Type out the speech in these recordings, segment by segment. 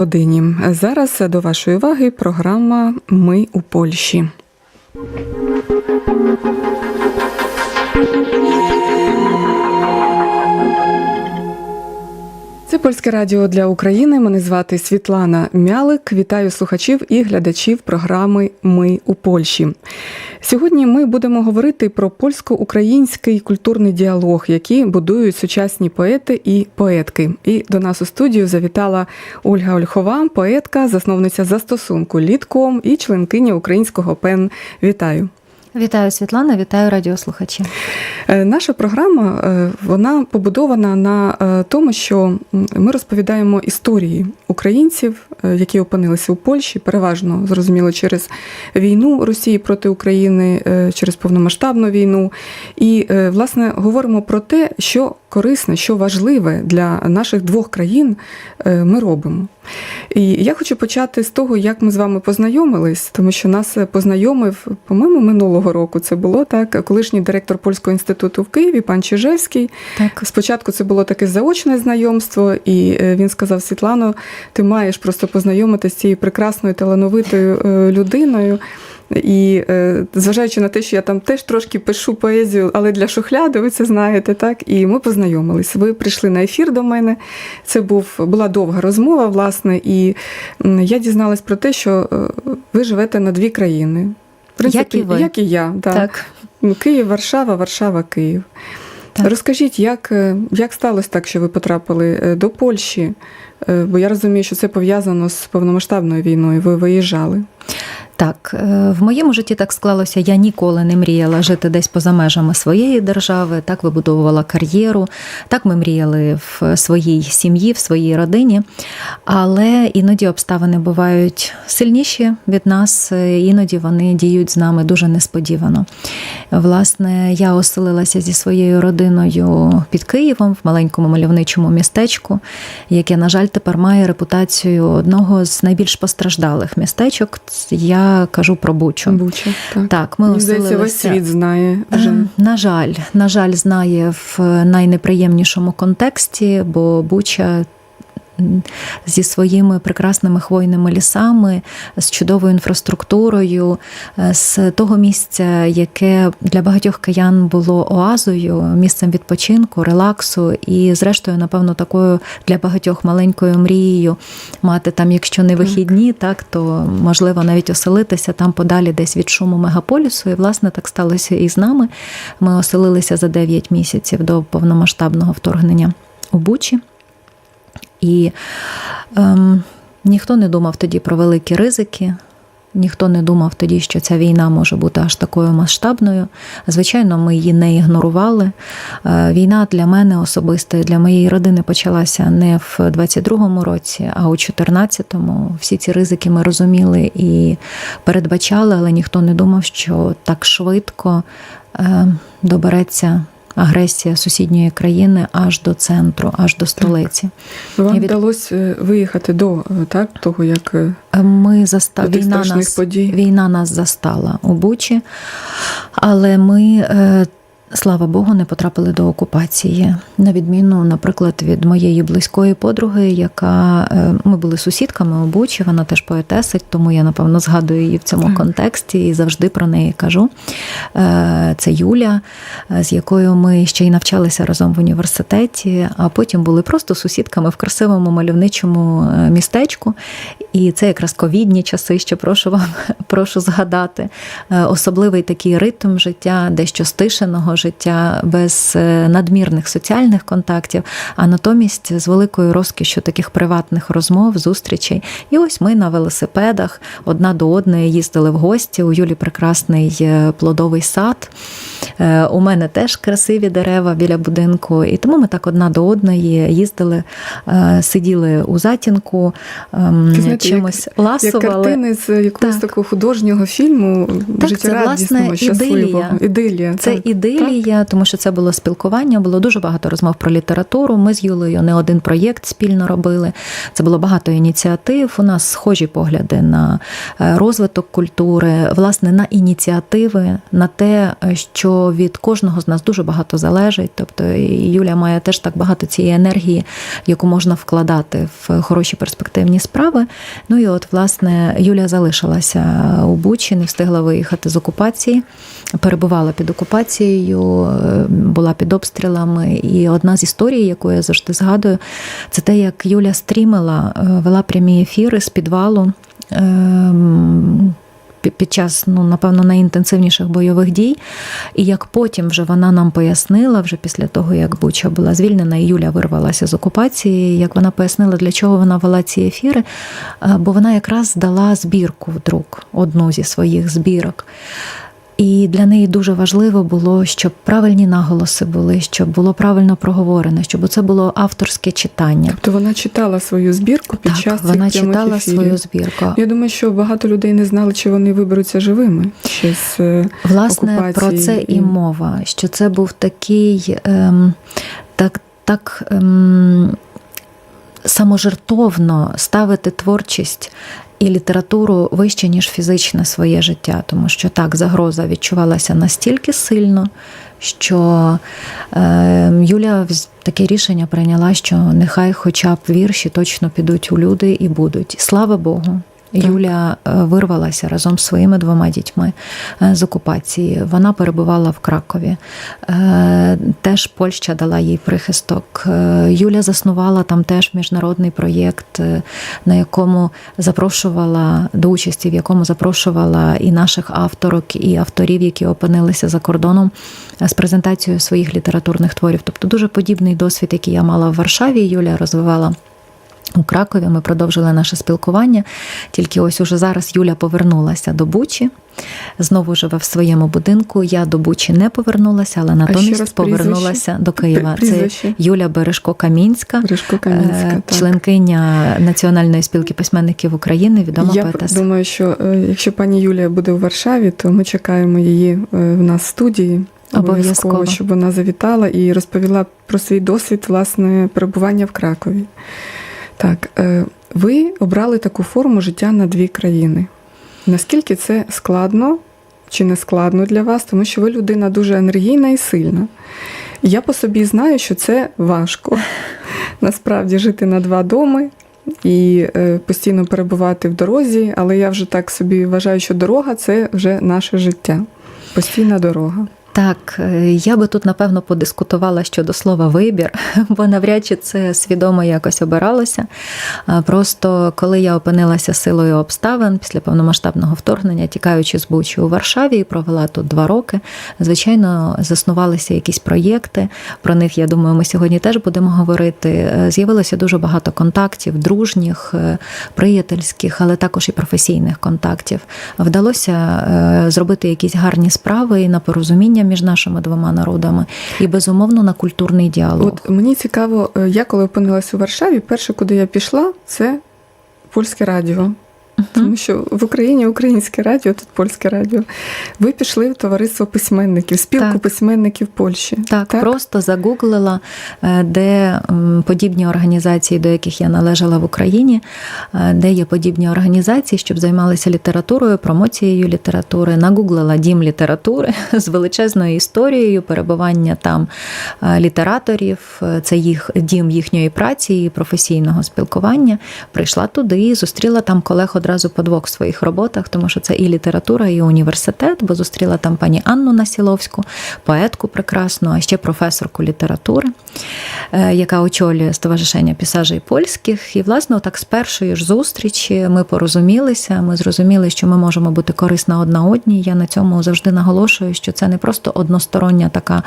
Годині. Зараз до вашої уваги програма Ми у Польщі. Польське радіо для України. Мене звати Світлана Мялик. Вітаю слухачів і глядачів програми Ми у Польщі. Сьогодні ми будемо говорити про польсько-український культурний діалог, який будують сучасні поети і поетки. І до нас у студію завітала Ольга Ольхова, поетка, засновниця застосунку Літком і членкиня українського ПЕН. Вітаю. Вітаю Світлана, вітаю радіослухачі. Е, Наша програма е, вона побудована на е, тому, що ми розповідаємо історії українців, які опинилися у Польщі, переважно зрозуміло через війну Росії проти України, через повномасштабну війну. І власне говоримо про те, що корисне, що важливе для наших двох країн ми робимо. І я хочу почати з того, як ми з вами познайомились, тому що нас познайомив, по-моєму, минулого року це було так. Колишній директор польського інституту в Києві, пан Чижевський. Так. Спочатку це було таке заочне знайомство, і він сказав: Світлано, ти маєш просто познайомитися з цією прекрасною талановитою людиною. І е, зважаючи на те, що я там теж трошки пишу поезію, але для шухляди, ви це знаєте, так? І ми познайомились. Ви прийшли на ефір до мене. Це був була довга розмова, власне, і я дізналась про те, що е, ви живете на дві країни. В принципі, як і, ви. як і я. Да. Так. Київ, Варшава, Варшава, Київ. Так. Розкажіть, як, як сталося так, що ви потрапили до Польщі? Бо я розумію, що це пов'язано з повномасштабною війною. Ви виїжджали. Так, в моєму житті так склалося. Я ніколи не мріяла жити десь поза межами своєї держави. Так вибудовувала кар'єру, так ми мріяли в своїй сім'ї, в своїй родині. Але іноді обставини бувають сильніші від нас, іноді вони діють з нами дуже несподівано. Власне, я оселилася зі своєю родиною під Києвом в маленькому мальовничому містечку, яке, на жаль, тепер має репутацію одного з найбільш постраждалих містечок. Я кажу про Бучу. Бучу так. так, ми здається, весь світ знає вже. На жаль, на жаль, знає в найнеприємнішому контексті, бо Буча. Зі своїми прекрасними хвойними лісами, з чудовою інфраструктурою, з того місця, яке для багатьох киян було оазою, місцем відпочинку, релаксу, і, зрештою, напевно, такою для багатьох маленькою мрією мати там, якщо не вихідні, так то можливо навіть оселитися там подалі, десь від шуму мегаполісу. І власне так сталося і з нами. Ми оселилися за 9 місяців до повномасштабного вторгнення у Бучі. І ем, ніхто не думав тоді про великі ризики, ніхто не думав тоді, що ця війна може бути аж такою масштабною. Звичайно, ми її не ігнорували. Е, війна для мене особисто, для моєї родини почалася не в 22-му році, а у 14-му. Всі ці ризики ми розуміли і передбачали, але ніхто не думав, що так швидко е, добереться агресія сусідньої країни аж до центру, аж до столиці. Так. Вам від... вдалося виїхати до так, того, як ми заста... війна нас подій. війна нас застала у Бучі, але ми. Слава Богу, не потрапили до окупації. На відміну, наприклад, від моєї близької подруги, яка ми були сусідками у Бучі, вона теж поетесить, тому я, напевно, згадую її в цьому так. контексті і завжди про неї кажу. Це Юля, з якою ми ще й навчалися разом в університеті, а потім були просто сусідками в красивому мальовничому містечку. І це якраз ковідні часи, що прошу вам прошу згадати. Особливий такий ритм життя, дещо стишеного життя, без надмірних соціальних контактів, а натомість з великою розкішю таких приватних розмов, зустрічей. І ось ми на велосипедах одна до одної їздили в гості. У Юлі прекрасний плодовий сад. У мене теж красиві дерева біля будинку. І тому ми так одна до одної їздили, сиділи у затінку. Знаєте, чимось як ласували. картини з якогось Так. такого художнього фільму Так, життєрадісного, це, власне, ідилія. Ідилія. Це так. ідилія, тому що це було спілкування, було дуже багато розмов про літературу. Ми з Юлею не один проєкт спільно робили. Це було багато ініціатив. У нас схожі погляди на е, розвиток культури, власне, на ініціативи, на те, е, що від кожного з нас дуже багато залежить. Тобто і Юля має теж так багато цієї енергії, яку можна вкладати в хороші перспективні справи. Ну і от, власне, Юля залишилася у Бучі, не встигла виїхати з окупації, перебувала під окупацією, е, була під обстрілами. І одна з історій, яку я завжди згадую, це те, як Юля стрімила, е, вела прямі ефіри з підвалу. ем, Під час, ну, напевно, найінтенсивніших бойових дій. І як потім вже вона нам пояснила, вже після того, як Буча була звільнена, і Юля вирвалася з окупації, як вона пояснила, для чого вона вела ці ефіри, е, бо вона якраз дала збірку вдруг, одну зі своїх збірок. І для неї дуже важливо було, щоб правильні наголоси були, щоб було правильно проговорено, щоб це було авторське читання. Тобто вона читала свою збірку під так, час вона цих читала ефірів. свою збірку. Я думаю, що багато людей не знали, чи вони виберуться живими ще з е, Власне, про це і- мова, що це був такий ем, так, так ем, саможертовно ставити творчість. І літературу вище, ніж фізичне своє життя, тому що так, загроза відчувалася настільки сильно, що е, Юля таке рішення прийняла, що нехай хоча б вірші точно підуть у люди і будуть. Слава Богу. Юля е, вирвалася разом з своїми двома дітьми е, з окупації. Вона перебувала в Кракові. Е, Теж Польща дала їй прихисток. Юля заснувала там теж міжнародний проєкт, на якому запрошувала до участі, в якому запрошувала і наших авторок, і авторів, які опинилися за кордоном з презентацією своїх літературних творів. Тобто дуже подібний досвід, який я мала в Варшаві. Юля розвивала. У Кракові ми продовжили наше спілкування. Тільки ось уже зараз Юля повернулася до Бучі, знову живе в своєму будинку. Я до Бучі не повернулася, але натомість повернулася до Києва. Це Юля Бережко-Камінська, е, членкиня Національної спілки письменників України, відома Я поетеса. думаю, що е, якщо пані Юлія буде у Варшаві, то ми чекаємо її е, в нас в студії. Обов'язково. щоб вона завітала і розповіла про свій досвід власне перебування в Кракові. Так, е, ви обрали таку форму життя на дві країни. Наскільки це складно чи не складно для вас, тому що ви людина дуже енергійна і сильна. Я по собі знаю, що це важко насправді жити на два доми і е, постійно перебувати в дорозі, але я вже так собі вважаю, що дорога це вже наше життя. Постійна дорога. Так, е, я би тут напевно подискутувала щодо слова вибір, бо навряд чи це свідомо якось обиралося. Просто коли я опинилася силою обставин після повномасштабного вторгнення, тікаючи з Бучі у Варшаві, і провела тут два роки. Звичайно, заснувалися якісь проєкти. Про них я думаю, ми сьогодні теж будемо говорити. Е, З'явилося дуже багато контактів, дружніх, е, приятельських, але також і професійних контактів. Вдалося зробити якісь гарні справи і на порозуміння між нашими двома народами, і безумовно на культурний діалог. От мені цікаво, е, я коли опинилася у Варшаві, перше, куди я пішла, це польське радіо. Тому що в Україні українське радіо, тут польське радіо. Ви пішли в товариство письменників, спілку Так. письменників Польщі. Так, просто загуглила, е, де подібні організації, до яких я належала в Україні, е, де є подібні організації, щоб займалися літературою, промоцією літератури. Нагуглила дім літератури з величезною історією перебування там е, літераторів. Це їх дім їхньої праці і професійного спілкування. Прийшла туди і зустріла там колег одразу по двох своїх роботах, тому що це і література, і університет, бо зустріла там пані Анну Насіловську, поетку прекрасну, а ще професорку літератури, е, яка очолює Стоваришення пісажей польських. І, власне, так з першої ж зустрічі ми порозумілися. Ми зрозуміли, що ми можемо бути корисна одна одній. Я на цьому завжди наголошую, що це не просто одностороння така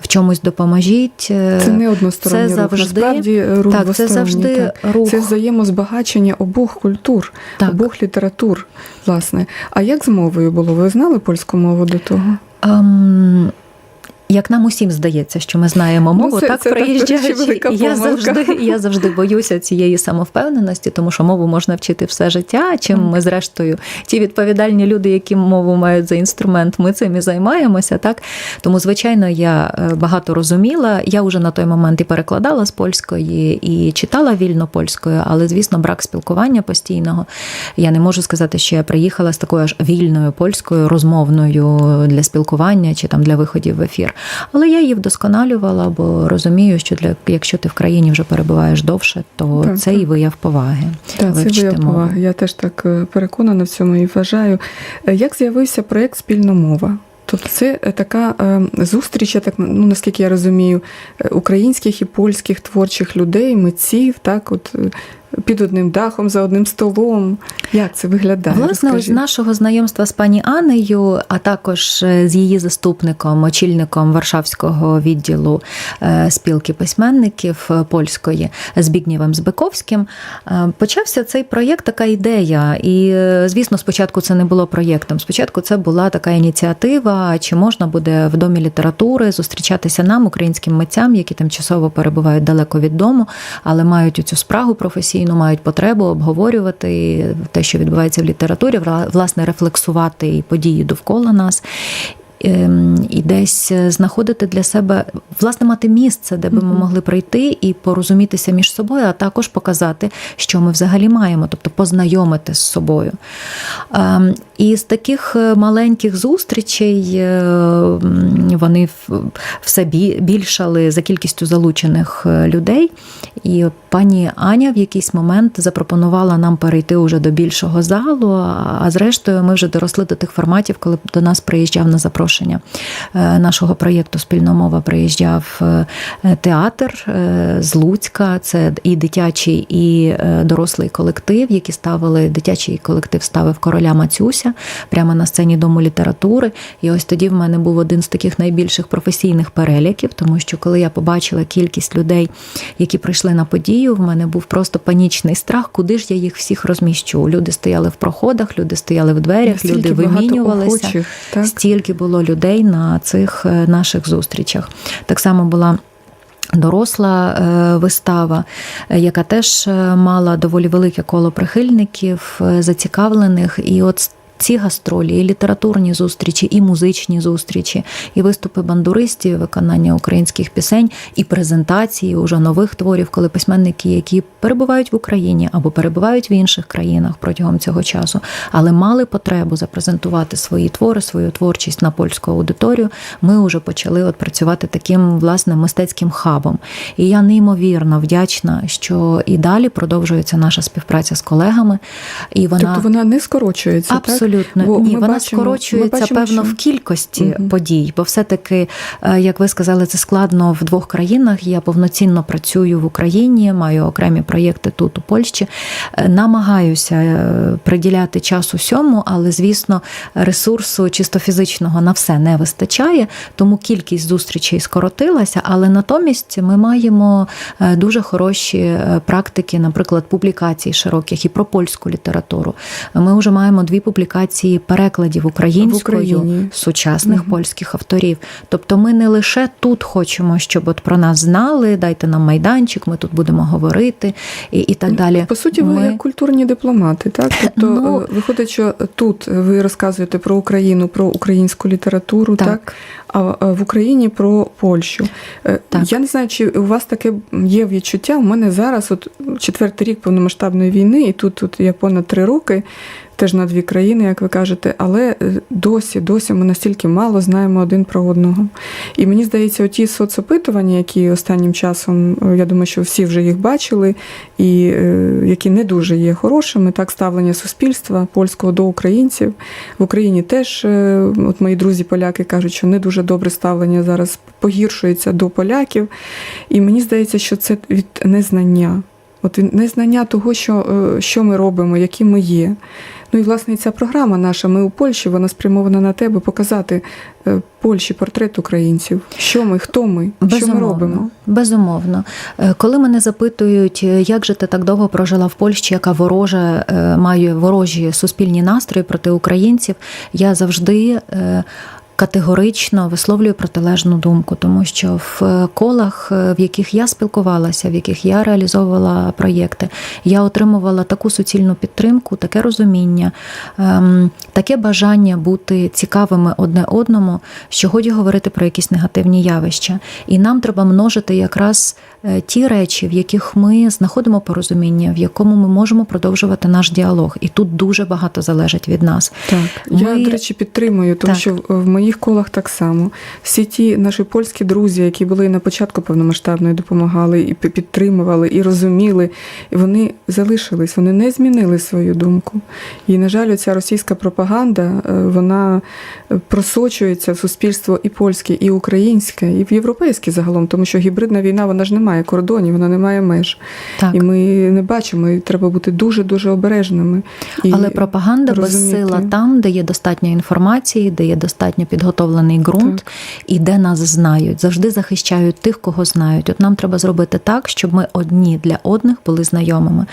в чомусь допоможіть. е, Це не односторонній це рух. завжди- Насправді е, рух так, це завжди так. рух. Це взаємозбагачення обох культур, Так. обох літератур. Власне. А як з мовою було? Ви знали польську мову до того? Ем, Як нам усім здається, що ми знаємо Ну, мову, це- так приїжджаючи. я завжди, я завжди боюся цієї самовпевненості, тому що мову можна вчити все життя. Чим ми, зрештою, ті відповідальні люди, які мову мають за інструмент, ми цим і займаємося. Так тому, звичайно, я е, багато розуміла. Я вже на той момент і перекладала з польської, і читала вільно польською, але звісно, брак спілкування постійного. Я не можу сказати, що я приїхала з такою аж вільною польською розмовною для спілкування чи там для виходів в ефір. Але я її вдосконалювала, бо розумію, що для якщо ти в країні вже перебуваєш довше, то Так, це так. і вияв поваги. Так, це вияв мову. поваги. Я теж так е, переконана в цьому і вважаю. Е, Як з'явився проєкт Спільна мова? Тобто це е, така зустріч, я так ну наскільки я розумію, українських і польських творчих людей, митців, так, от під одним дахом, за одним столом. Як це виглядає? Власне, ось з нашого знайомства з пані Анею, а також е, з її заступником, очільником Варшавського відділу е, спілки письменників е, польської Збігнєвим Збиковським, почався цей проєкт, така ідея. І, звісно, спочатку це не було проєктом. Спочатку це була така ініціатива, чи можна буде в домі літератури зустрічатися нам, українським митцям, які тимчасово перебувають далеко від дому, але мають цю спрагу професійну, мають потребу обговорювати те, що відбувається в літературі, вла- власне, рефлексувати події довкола нас. Ем, І десь знаходити для себе, власне, мати місце, де би ми могли прийти і порозумітися між собою, а також показати, що ми взагалі маємо, тобто познайомити з собою. Ем, І з таких е, маленьких зустрічей е, вони все більшали за кількістю залучених е, людей. І пані Аня в якийсь момент запропонувала нам перейти уже до більшого залу. А а зрештою, ми вже доросли до тих форматів, коли до нас приїжджав на запрошення е, нашого проєкту Спільна мова приїжджав е, театр е, з Луцька. Це і дитячий, і дорослий колектив, які ставили дитячий колектив ставив короля Мацюся прямо на сцені дому літератури. І ось тоді в мене був один з таких найбільших професійних переліків, тому що коли я побачила кількість людей, які прийшли на подію, в мене був просто панічний страх, куди ж я їх всіх розміщу. Люди стояли в проходах, люди стояли в дверях, люди вимінювалися. охочих, так? Стільки було людей на цих е, наших зустрічах. Так само була. Доросла е, вистава, е, яка теж мала доволі велике коло прихильників, зацікавлених. І от ці гастролі, і літературні зустрічі, і музичні зустрічі, і виступи бандуристів, виконання українських пісень, і презентації уже нових творів, коли письменники, які перебувають в Україні або перебувають в інших країнах протягом цього часу, але мали потребу запрезентувати свої твори, свою творчість на польську аудиторію. Ми вже почали от працювати таким власне мистецьким хабом. І я неймовірно вдячна, що і далі продовжується наша співпраця з колегами. І вона Тобто вона не скорочується, так? Абсолютно Бо ні, вона бачимо- скорочується бачимо, певно що- в кількості Мгм. подій, бо все-таки, е, як ви сказали, це складно в двох країнах. Я повноцінно працюю в Україні, маю окремі проєкти тут у Польщі. Е, Намагаюся е, приділяти час усьому, але звісно, ресурсу чисто фізичного на все не вистачає, тому кількість зустрічей скоротилася. Але натомість ми маємо дуже хороші практики, наприклад, публікацій широких і про польську літературу. Ми вже маємо дві публікації перекладів українською сучасних угу. польських авторів. Тобто, ми не лише тут хочемо, щоб от про нас знали, дайте нам майданчик, ми тут будемо говорити і, і так далі. По суті, ви Ми- як культурні дипломати, так? Тобто Ну- е, виходить, що тут ви розказуєте про Україну, про українську літературу, так? Так. В Україні про Польщу. Е, Так. Я не знаю, чи у вас таке є відчуття. У мене зараз, от четвертий рік повномасштабної війни, і тут, тут я понад три роки. Теж на дві країни, як ви кажете, але е, досі, досі ми настільки мало знаємо один про одного. І мені здається, оті соцопитування, які останнім часом, е, я думаю, що всі вже їх бачили, і які не дуже є хорошими, так ставлення суспільства польського до українців. В Україні теж, от мої друзі-поляки кажуть, що не дуже добре ставлення зараз погіршується до поляків. І мені здається, що це від незнання. От від незнання того, що, е, що ми робимо, які ми є. Ну і власне ця програма наша Ми у Польщі, вона спрямована на тебе показати е, Польщі портрет українців. Що ми, хто ми, що ми робимо. Безумовно. Е, Коли мене запитують, як же ти так довго прожила в Польщі, яка ворожа має ворожі суспільні настрої проти українців, я завжди. Категорично висловлюю протилежну думку, тому що в е, колах, е, в яких я спілкувалася, в яких я реалізовувала проєкти, я отримувала таку суцільну підтримку, таке розуміння, ем, таке бажання бути цікавими одне одному, що годі говорити про якісь негативні явища. І нам треба множити якраз ті речі, в яких ми знаходимо порозуміння, в якому ми можемо продовжувати наш діалог. І тут дуже багато залежить від нас. Так, я, до речі, підтримую, тому Так. що в моїх колах так само. Всі ті наші польські друзі, які були на початку повномасштабної, допомагали і підтримували, і розуміли, і вони залишились, вони не змінили свою думку. І, на жаль, ця російська пропаганда, е, вона е, просочується в суспільство і польське, і українське, і в європейське загалом, тому що гібридна війна вона ж не має кордонів, вона не має меж. Так. І ми не бачимо, і треба бути дуже дуже обережними. І Але пропаганда розуміти. безсила там, де є достатньо інформації, де є достатньо підготовлений ґрунт, Так. і де нас знають, завжди захищають тих, кого знають. От нам треба зробити так, щоб ми одні для одних були знайомими.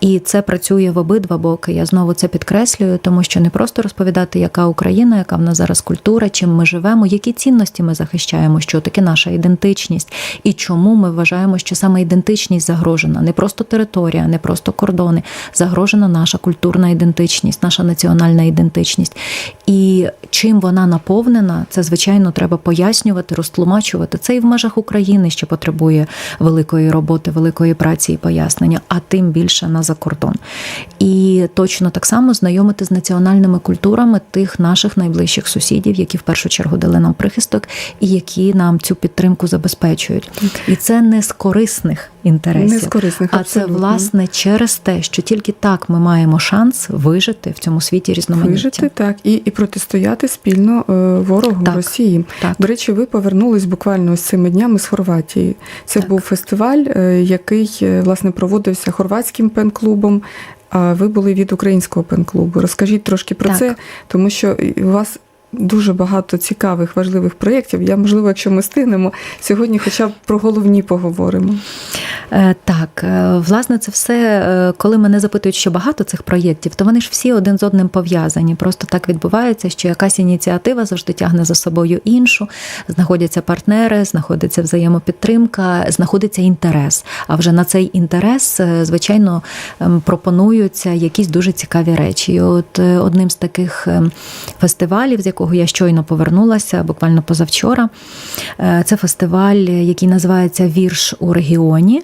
І це працює в обидва боки. Я знову це підкреслюю, тому що не просто розповідати, яка Україна, яка в нас зараз культура, чим ми живемо, які цінності ми захищаємо, що таке наша ідентичність, і чому ми вважаємо, що саме ідентичність загрожена, не просто територія, не просто кордони, загрожена наша культурна ідентичність, наша національна ідентичність. І чим вона наповнена, це звичайно треба пояснювати, розтлумачувати. Це і в межах України ще потребує великої роботи, великої праці і пояснення, а тим більше на закордон. І точно так само знайомити з національними культурами тих наших найближчих сусідів, які в першу чергу дали нам прихисток, і які нам цю підтримку забезпечують. І це не з корисних інтересів, Не з корисних, а це власне через те, що тільки так ми маємо шанс вижити в цьому світі різноманіття. Вижити так і, і протистояти спільно е, ворогу Так, Росії. так. До речі, ви повернулись буквально ось цими днями з Хорватії. Це Так. був фестиваль, е, який е, власне проводився хорватським пен-клубом. А ви були від українського пен-клубу. Розкажіть трошки про Так. це, тому що у вас. Дуже багато цікавих, важливих проєктів. Я, можливо, якщо ми стигнемо, сьогодні хоча б про головні поговоримо. Е, Так, е, власне, це все, е, коли мене запитують, що багато цих проєктів, то вони ж всі один з одним пов'язані. Просто так відбувається, що якась ініціатива завжди тягне за собою іншу. Знаходяться партнери, знаходиться взаємопідтримка, знаходиться інтерес. А вже на цей інтерес, звичайно, ем, пропонуються якісь дуже цікаві речі. І от одним з таких ем, фестивалів, з якого я щойно повернулася, буквально позавчора, е, це фестиваль, який називається Вірш у регіоні.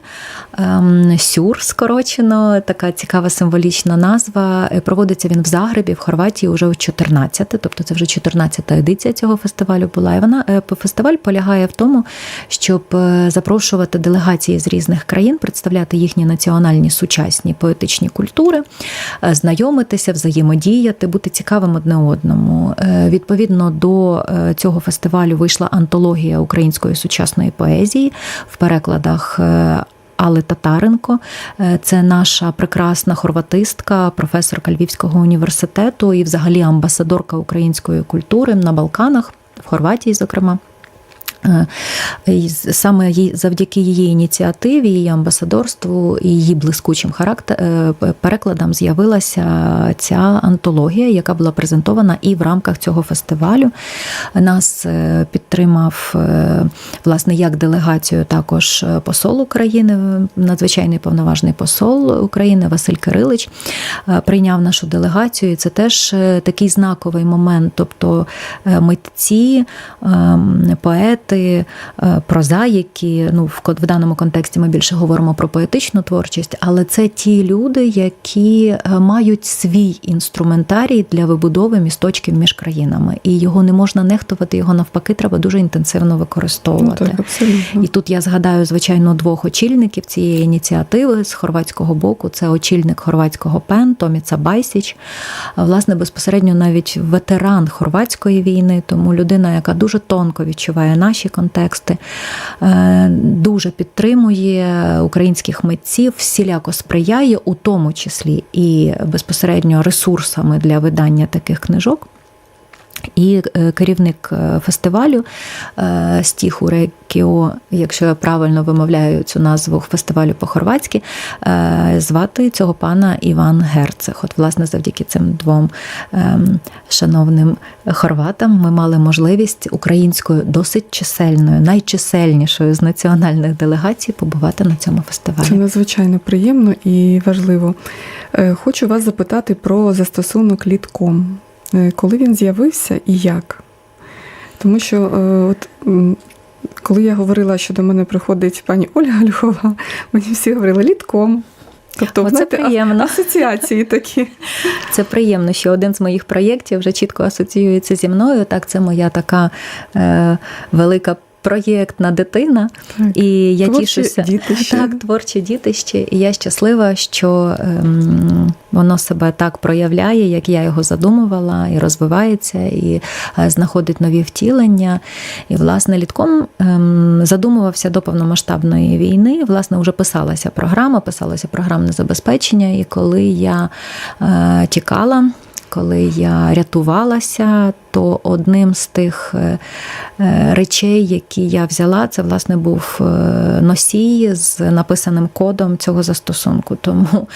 Ем, Сюр скорочено, така цікава символічна назва. Е, Проводиться він в Загребі, в Хорватії, уже в 14, тобто це вже 14-та едиція цього фестивалю була. І вона е, фестиваль полягає в тому, щоб запрошувати делегації з різних країн, представляти їхні національні сучасні поетичні культури, знайомитися, взаємодіяти, бути цікавим одне одному. Е, Відповідно до е, цього фестивалю вийшла антологія української сучасної поезії в перекладах. Але Алли Татаренко, Е, це наша прекрасна хорватистка, професорка Львівського університету і, взагалі, амбасадорка української культури на Балканах, в Хорватії, зокрема. Е, Саме завдяки її ініціативі, її амбасадорству і її блискучим характер е, перекладам з'явилася ця антологія, яка була презентована і в рамках цього фестивалю. Нас е, підтримав власне як делегацію також посол України, надзвичайний повноважний посол України Василь Кирилич прийняв нашу делегацію. І це теж такий знаковий момент. Тобто митці, ем, поети, е, прозаїки. Ну, в в даному контексті ми більше говоримо про поетичну творчість, але це ті люди, які е, мають свій інструментарій для вибудови місточків між країнами, і його не можна нехтувати, його навпаки, треба дуже інтенсивно Ну, використовувати. так, абсолютно. І тут я згадаю, звичайно, двох очільників цієї ініціативи з хорватського боку. Це очільник хорватського ПЕН Томіца Байсіч. Власне, безпосередньо навіть ветеран хорватської війни, тому людина, яка дуже тонко відчуває наші контексти, е, дуже підтримує українських митців, всіляко сприяє, у тому числі і безпосередньо ресурсами для видання таких книжок. І е, керівник е, фестивалю е, Стіху Рекіо, якщо я правильно вимовляю цю назву фестивалю по-хорватськи, звати цього пана Іван Герцег. От, власне, завдяки цим двом ем, шановним хорватам ми мали можливість українською досить чисельною, найчисельнішою з національних делегацій побувати на цьому фестивалі. Це надзвичайно приємно і важливо. Хочу вас запитати про застосунок літком. Е, Коли він з'явився і як? Тому що, е, от, коли я говорила, що до мене приходить пані Ольга Львова, мені всі говорили літком. Тобто, Оце знаєте, а- приємно. асоціації такі. Це приємно, що один з моїх проєктів вже чітко асоціюється зі мною. Так, це моя така е, велика. Проєктна дитина, Так. і я Творче тішуся дітище. так, творче дітище. І я щаслива, що ем, воно себе так проявляє, як я його задумувала, і розвивається, і е, знаходить нові втілення. І власне літком ем, задумувався до повномасштабної війни. Власне, вже писалася програма, писалося програмне забезпечення. І коли я е, тікала. Коли я рятувалася, то одним з тих е, е, речей, які я взяла, це власне був е, носій з написаним кодом цього застосунку. Тому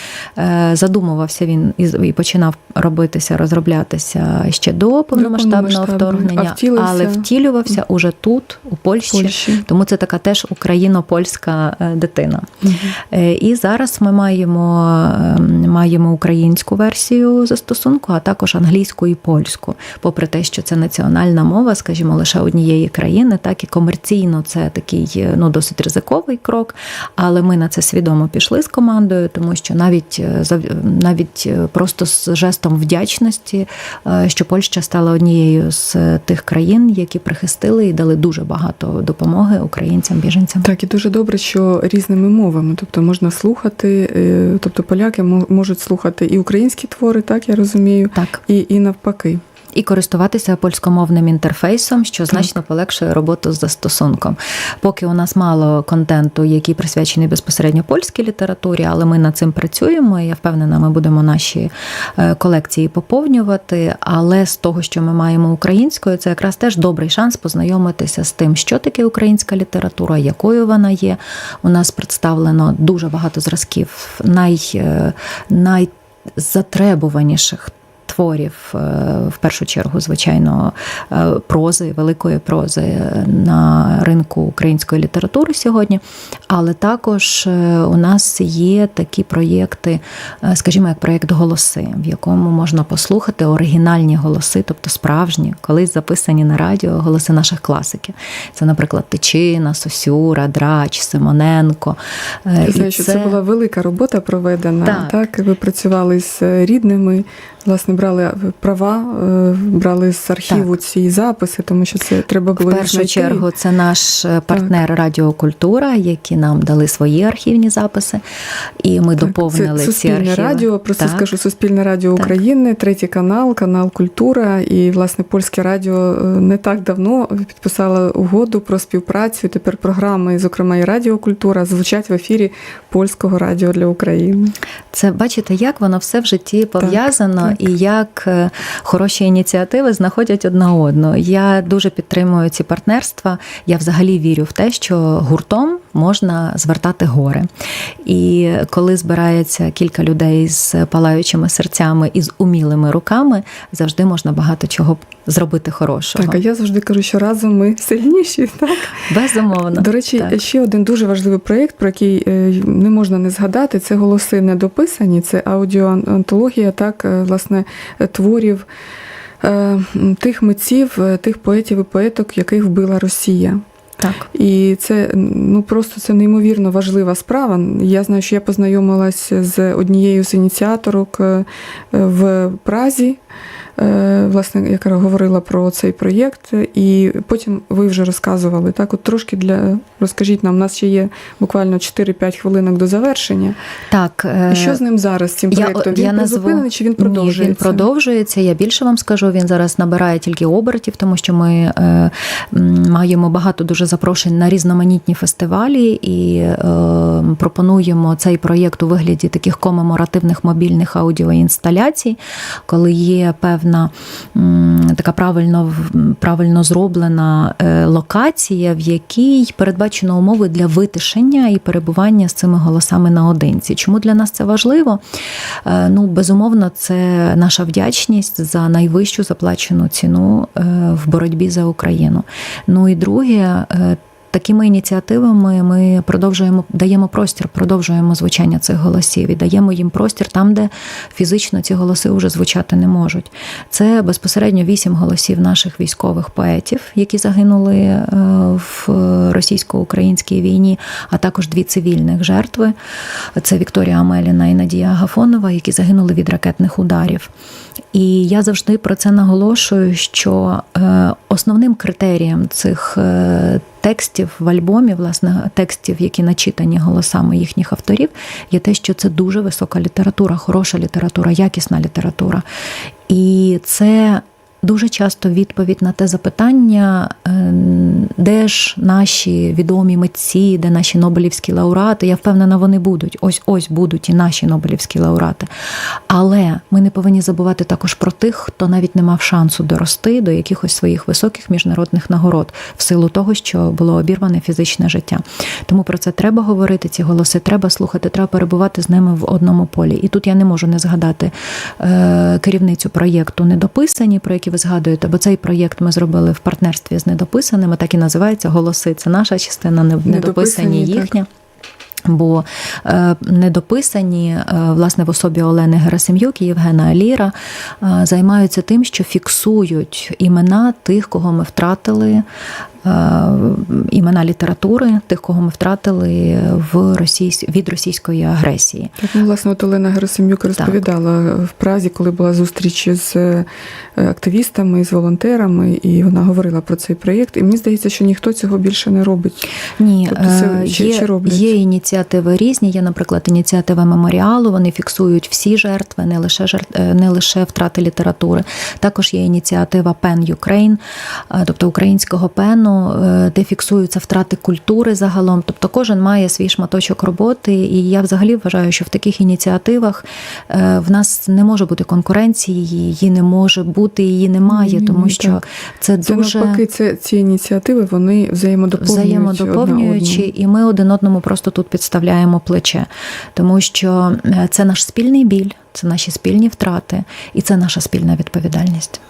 задумувався він і починав робитися, розроблятися ще до повномасштабного вторгнення, втілився? але втілювався уже тут, у Польщі. Польщі. Тому це така теж україно-польська дитина. Е, І зараз ми маємо, ем, маємо українську версію застосунку, а також англійську і польську. Попри те, що це національна мова, скажімо, лише однієї країни, так і комерційно це такий е, ну, досить ризиковий крок. Але ми на це свідомо пішли з командою, тому що навіть е, навіть е, просто з жестом вдячності, що Польща стала однією з тих країн, які прихистили і дали дуже багато допомоги українцям, біженцям. Так, і дуже добре, що різними мовами. Тобто можна слухати, тобто поляки мо- можуть слухати і українські твори, так я розумію, Так. і, і навпаки. І користуватися польськомовним інтерфейсом, що значно полегшує роботу з застосунком. Поки у нас мало контенту, який присвячений безпосередньо польській літературі, але ми над цим працюємо. і Я впевнена, ми будемо наші е, колекції поповнювати. Але з того, що ми маємо українською, це якраз теж добрий шанс познайомитися з тим, що таке українська література, якою вона є. У нас представлено дуже багато зразків най, е, найзатребуваніших творів, е, в першу чергу, звичайно, е, прози, великої прози на ринку української літератури сьогодні. Але також е, у нас є такі проєкти, скажімо, як проєкт Голоси, в якому можна послухати оригінальні голоси, тобто справжні, колись записані на радіо голоси наших класиків. Це, наприклад, Тичина, Сосюра, Драч, Симоненко. Я знаю, що це... була велика робота проведена. Так. Так, ви працювали з рідними, власне, брали права, е, брали з архіву ці записи, тому що це треба було В першу знайти. чергу це наш е, партнер Радіокультура, які нам дали свої архівні записи, і ми Так, доповнили це ці Суспільне архіви. радіо, просто Так. скажу Суспільне радіо Так. України, третій канал, канал Культура. І, власне, польське радіо е, не так давно підписало угоду про співпрацю. Тепер програми, зокрема і Радіокультура, звучать в ефірі польського радіо для України. Це бачите, як воно все в житті пов'язано, так. і як е, хороші ініціативи знаходять одна одну. Я дуже підтримую ці партнерства. Я взагалі вірю в те, що гуртом можна звертати гори. І коли збирається кілька людей з палаючими серцями і з умілими руками, завжди можна багато чого зробити хорошого. Так, а я завжди кажу, що разом ми сильніші. Так Безумовно. До речі, Так. ще один дуже важливий проєкт, про який е, не можна не згадати, це голоси недописані, це аудіоантологія, так, е, власне, творів е, тих митців, тих поетів і поеток, яких вбила Росія. Так. І це ну просто це неймовірно важлива справа. Я знаю, що я познайомилась з однією з ініціаторок е, в Празі. Е, Власне, яка говорила про цей проєкт, і потім ви вже розказували. Так, от трошки для розкажіть нам, у нас ще є буквально 4-5 хвилинок до завершення. Так, е, І що з ним зараз, цим Я- проєктом? я Він назву- призупинений чи він продовжується? Ні, він продовжується. Я більше вам скажу, він зараз набирає тільки обертів, тому що ми е, маємо багато дуже запрошень на різноманітні фестивалі і е, пропонуємо цей проєкт у вигляді таких комеморативних мобільних аудіоінсталяцій, коли є певна гарна, така правильно, правильно зроблена е, локація, в якій передбачено умови для витишення і перебування з цими голосами наодинці. Чому для нас це важливо? Е, Ну, безумовно, це наша вдячність за найвищу заплачену ціну е, в боротьбі за Україну. Ну і друге. Такими ініціативами ми продовжуємо даємо простір, продовжуємо звучання цих голосів і даємо їм простір там, де фізично ці голоси вже звучати не можуть. Це безпосередньо вісім голосів наших військових поетів, які загинули е, в російсько-українській війні, а також дві цивільних жертви. Це Вікторія Амеліна і Надія Агафонова, які загинули від ракетних ударів. І я завжди про це наголошую, що е, основним критерієм цих е, текстів в альбомі, власне, текстів, які начитані голосами їхніх авторів, є те, що це дуже висока література, хороша література, якісна література. І це дуже часто відповідь на те запитання, е, де ж наші відомі митці, де наші Нобелівські лауреати. Я впевнена, вони будуть. Ось ось будуть і наші Нобелівські лауреати. Але ми не повинні забувати також про тих, хто навіть не мав шансу дорости до якихось своїх високих міжнародних нагород в силу того, що було обірване фізичне життя. Тому про це треба говорити. Ці голоси треба слухати, треба перебувати з ними в одному полі. І тут я не можу не згадати е, керівницю проєкту Недописані, про які ви згадуєте, бо цей проєкт ми зробили в партнерстві з недописаними, так і називається Голоси. Це наша частина, не- недописані їхня. так. Бо е, недописані, е, власне, в особі Олени Герасим'юк і Євгена Аліра е, займаються тим, що фіксують імена тих, кого ми втратили, імена літератури, тих, кого ми втратили в російсь... від російської агресії. Так, ну, власне, от Олена Герасим'юк розповідала в Празі, коли була зустріч з е, активістами, з волонтерами, і вона говорила про цей проєкт. І мені здається, що ніхто цього більше не робить. Ні, Тобто це е, чи- є, чи роблять? є ініціативи різні. Є, наприклад, ініціатива меморіалу. Вони фіксують всі жертви, не лише жертв, е, не лише втрати літератури. Також є ініціатива Pen Ukraine, е, тобто українського пену, е, де фіксуються втрати культури загалом. Тобто кожен має свій шматочок роботи. І я взагалі вважаю, що в таких ініціативах е, в нас не може бути конкуренції, її не може бути, її немає, тому ні, що так. це Це дуже навпаки, це ці ініціативи вони взаємодоповнюють. взаємодоповнюючи, одна і ми один одному просто тут підставляємо плече, тому що е, це наш спільний біль, це наші спільні втрати, і це наша спільна відповідальність.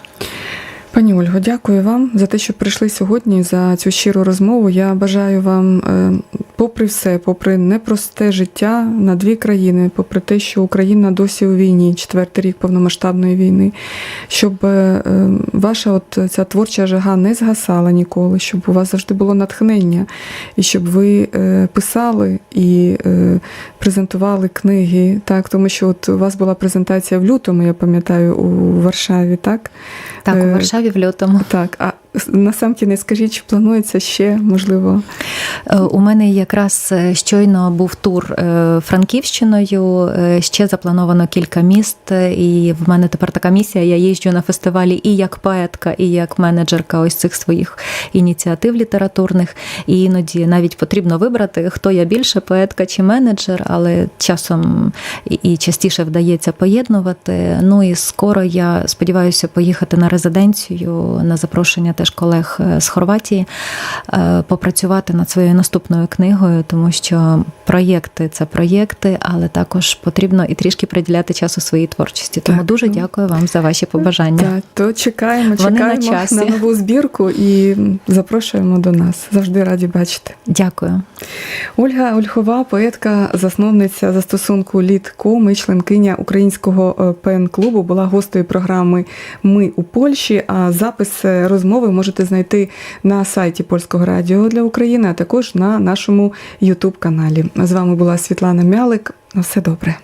Пані Ольго, дякую вам за те, що прийшли сьогодні за цю щиру розмову. Я бажаю вам, е, попри все, попри непросте життя на дві країни, попри те, що Україна досі у війні, четвертий рік повномасштабної війни, щоб е, е, ваша от ця творча жага не згасала ніколи, щоб у вас завжди було натхнення, і щоб ви е, писали і презентували книги. Так, тому що от у вас була презентація в лютому, я пам'ятаю, у Варшаві, так? Так, у Варшаві в лютому. Так, а на сам кінець скажіть, чи планується ще можливо? Е, У мене якраз е, щойно був тур е, Франківщиною. Ще заплановано кілька міст, і в мене тепер така місія. Я їжджу на фестивалі і як поетка, і як менеджерка ось цих своїх ініціатив літературних. І іноді навіть потрібно вибрати, хто я більше поетка чи менеджер, але часом і частіше вдається поєднувати. Ну і скоро я сподіваюся поїхати на резиденцію на запрошення теж колег е, з Хорватії, е, попрацювати над своєю наступною книгою, тому що проєкти це проєкти, але також потрібно і трішки приділяти часу своїй творчості. Тому Так, дуже дякую вам за ваші побажання. Так, то чекаємо, Вони на чекаємо часі. на нову збірку і запрошуємо до нас. Завжди раді бачити. Дякую. Ольга Ольхова, поетка, засновниця застосунку Літком і членкиня українського е, пен-клубу, була гостею програми Ми у Польщі. А запис е, розмови можете знайти на сайті Польського радіо для України, а також на нашому Ютуб каналі. З вами була Світлана Мялик. На все добре.